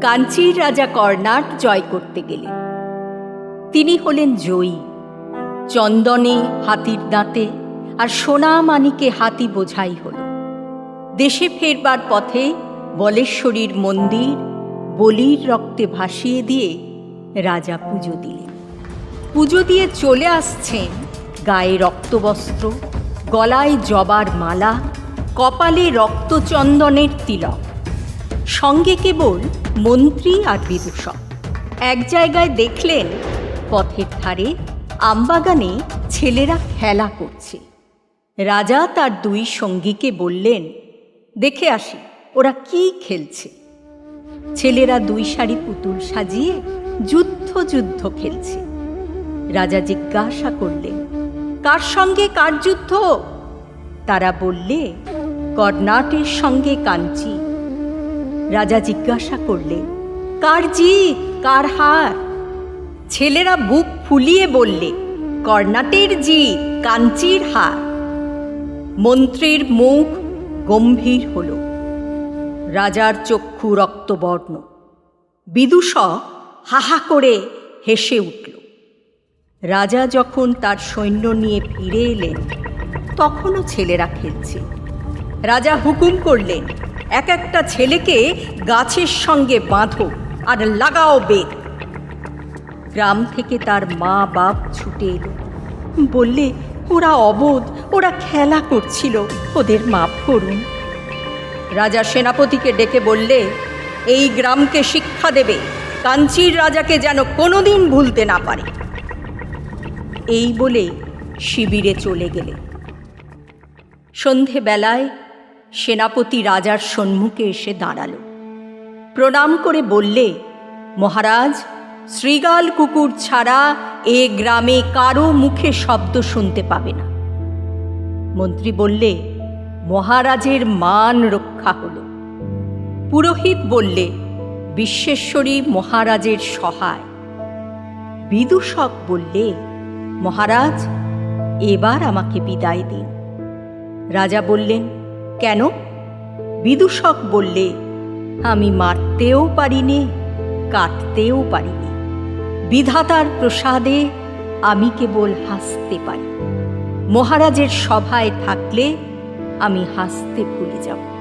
কাঞ্চির রাজা কর্ণাট জয় করতে গেলেন। তিনি হলেন জয়ী। চন্দনে হাতির দাঁতে আর সোনা মানিকে হাতি বোঝাই হল। দেশে ফেরবার পথে বলেশ্বরীর মন্দির বলির রক্তে ভাসিয়ে দিয়ে রাজা পুজো দিলেন। পুজো দিয়ে চলে আসছেন গায়ে রক্তবস্ত্র, গলায় জবার মালা, কপালে রক্তচন্দনের তিলক। সঙ্গে কেবল মন্ত্রী আর বিদূষক। এক জায়গায় দেখলেন পথের ধারে আমবাগানে ছেলেরা খেলা করছে। রাজা তার দুই সঙ্গীকে বললেন, দেখে আসি, ওরা কি খেলছে? ছেলেরা দুই সারি পুতুল সাজিয়ে যুদ্ধ যুদ্ধ খেলছে। রাজা জিজ্ঞাসা করলেন, কার সঙ্গে কার যুদ্ধ? তারা বললে, কর্ণাটের সঙ্গে কাঞ্চি। রাজা জিজ্ঞাসা করলেন, কার জিত? কার হার? ছেলেরা বুক ফুলিয়ে বললে, কর্ণাটের জিত, কাঞ্চির হার। মন্ত্রীর মুখ গম্ভীর হল। রাজার চক্ষু রক্তবর্ণ। বিদুষ হাহা করে হেসে উঠল। রাজা যখন তার সৈন্য নিয়ে ফিরে এলেন, তখনও ছেলেরা খেলছে। রাজা হুকুম করলেন এক একটা ছেলেকে গাছের সঙ্গে বাঁধো আর লাগাও বেদ গ্রাম থেকে তার মা বাপ ছুটে এলো। বললে, ওরা অবোধ, ওরা খেলা করছিল, ওদের মাপ করুন। রাজা সেনাপতিকে ডেকে বললে, এই গ্রামকে শিক্ষা দেবে, কাঞ্চির রাজাকে যেন কোনোদিন ভুলতে না পারে। এই বলে শিবিরে চলে গেলে। সন্ধেবেলায় সেনাপতি রাজার সম্মুখে এসে দাঁড়াল। প্রণাম করে বললে, মহারাজ, শ্রীগাল কুকুর ছাড়া এ গ্রামে কারও মুখে শব্দ শুনতে পাবে না। মন্ত্রী বললে, মহারাজের মান রক্ষা হলো। পুরোহিত বললে, বিশ্বেশ্বরী মহারাজের সহায়। বিদূষক বললে, মহারাজ, এবার আমাকে বিদায় দিন। রাজা বললেন কেন? বিদূষক বললে, আমি মারতেও পারিনি, কাটতেও পারিনি। বিধাতার প্রসাদে আমি কেবল হাসতে পারি। মহারাজের সভায় থাকলে আমি হাসতে ভুলে যাব।